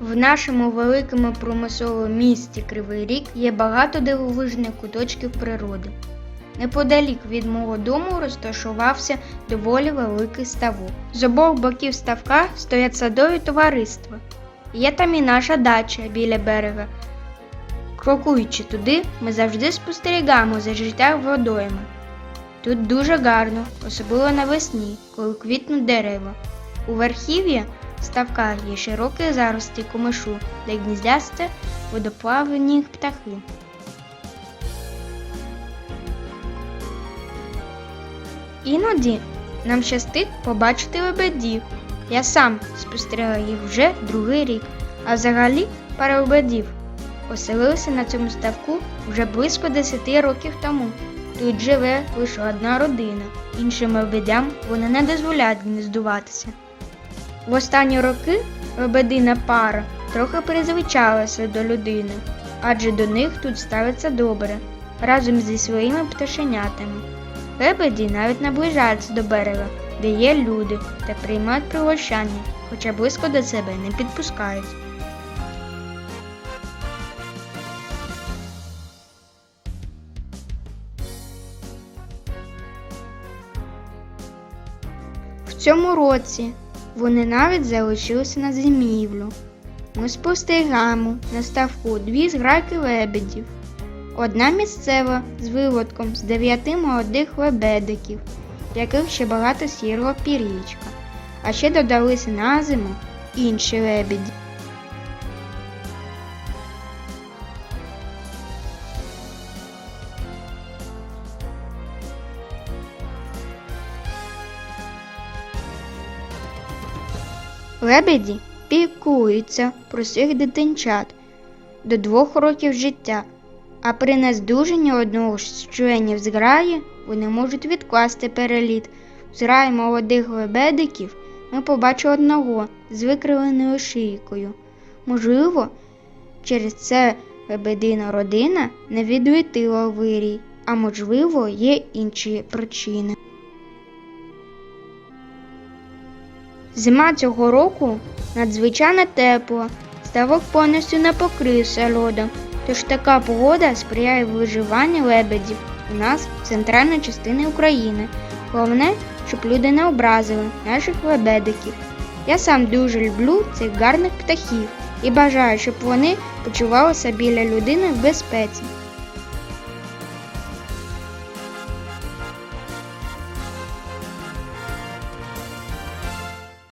В нашому великому промисловому місті Кривий Ріг є багато дивовижних куточків природи. Неподалік від мого дому розташувався доволі великий ставок. З обох боків ставка стоять садові товариства. Є там і наша дача біля берега. Крокуючи туди, ми завжди спостерігаємо за життям водойми. Тут дуже гарно, особливо навесні, коли квітнуть дерева. У верхів'ї ставка є широкі зарості комишу, де гніздясте водоплавні птахи. Іноді нам щастить побачити лебедів. Я сам спостерігаю їх вже другий рік, а взагалі пара лебедів оселилися на цьому ставку вже близько 10 років тому. Тут живе лише одна родина. Іншим лебедям вони не дозволяють гніздуватися. В останні роки лебедина пара трохи призвичалася до людини, адже до них тут ставиться добре, разом зі своїми пташенятами. Лебеді навіть наближаються до берега, де є люди, та приймають пригощання, хоча близько до себе не підпускають. В цьому році вони навіть залишилися на зимівлю. Ми спостерігаємо на ставку дві зграйки лебедів. Одна місцева з виводком з дев'яти молодих лебедиків, яких ще багато сірого пірічка, а ще додалися на зиму інші лебеді. Лебеді пікуються про своїх дитинчат до двох років життя, а при нездужанні одного з членів зграї вони можуть відкласти переліт. В зграї молодих лебедиків ми побачили одного з викривленою шийкою. Можливо, через це лебедина родина не відлетіла в вирій, а можливо, є інші причини. Зима цього року надзвичайно тепла, ставок повністю не покрився льодом, тож така погода сприяє виживанню лебедів у нас в центральній частині України. Головне, щоб люди не образили наших лебедиків. Я сам дуже люблю цих гарних птахів і бажаю, щоб вони почувалися біля людини в безпеці.